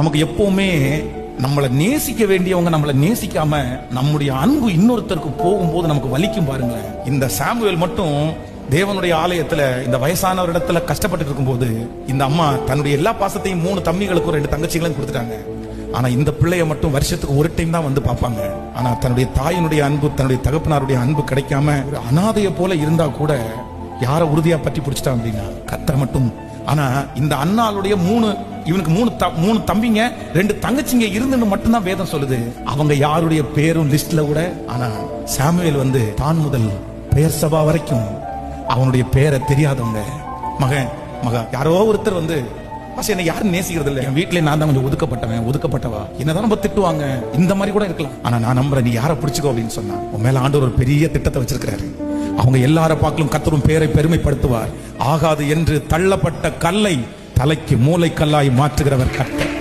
நமக்கு எப்பவுமே நம்மளை நேசிக்க வேண்டியவங்க நம்மளை நேசிக்காம நம்முடைய அன்பு இன்னொருத்தருக்கு போகும்போது நமக்கு வலிக்கும் பாருங்களேன். இந்த சாமுவேல் மட்டும் தேவனுடைய ஆலயத்துல இந்த வயசானவர் இடத்துல கஷ்டப்பட்டு இருக்கும்போது இந்த அம்மா தன்னுடைய எல்லா பாசத்தையும் மூணு தம்பிகளுக்கும் ரெண்டு தங்கச்சிகளும் கொடுத்துட்டாங்க. ஆனா இந்த பிள்ளைய மட்டும் வருஷத்துக்கு ஒரு டைம் தான் வந்து பார்ப்பாங்க. ஆனா தன்னுடைய தாயினுடைய அன்பு தன்னுடைய தகப்பனாருடைய அன்பு கிடைக்காம ஒரு அனாதைய போல இருந்தா கூட யார உறுதியா பற்றி பிடிச்சிட்டான் அப்படின்னா? கத்தரை மட்டும். ஆனா இந்த அண்ணாளுடைய மூணு இவனுக்கு மூணு த- மூணு தம்பிங்க ரெண்டு தங்கச்சிங்க இருந்துன்னு மட்டும்தான் வேதம் சொல்லுது. அவங்க யாருடைய பேரும் லிஸ்ட்ல கூட ஆனா சாமுவேல் வந்து தான் முதல் பெயர் சபா வரைக்கும் அவனுடைய பேரை தெரியாதவங்க. மகன் மகன் யாரோ ஒருத்தர் வந்து பாஸ் என்னை யாரும் நேசிக்கிறது இல்லை என் வீட்டுல நான் தான் கொஞ்சம் ஒதுக்கப்பட்டவன் ஒதுக்கப்பட்டவா? என்னதான் நம்ம திட்டுவாங்க. இந்த மாதிரி கூட இருக்கலாம். ஆனா நான் நம்புறேன் நீ யாரை பிடிச்சிக்கோ அப்படின்னு சொன்னா உன் மேல ஆண்டவர் ஒரு பெரிய திட்டத்தை வச்சிருக்கிறாரு. அவங்க எல்லார பார்க்கலும் கத்தரும் பேரை பெருமைப்படுத்துவார். ஆகாது என்று தள்ளப்பட்ட கல்லை தலைக்கு மூளைக்கல்லாய் மாற்றுகிறவர் கர்த்தர்.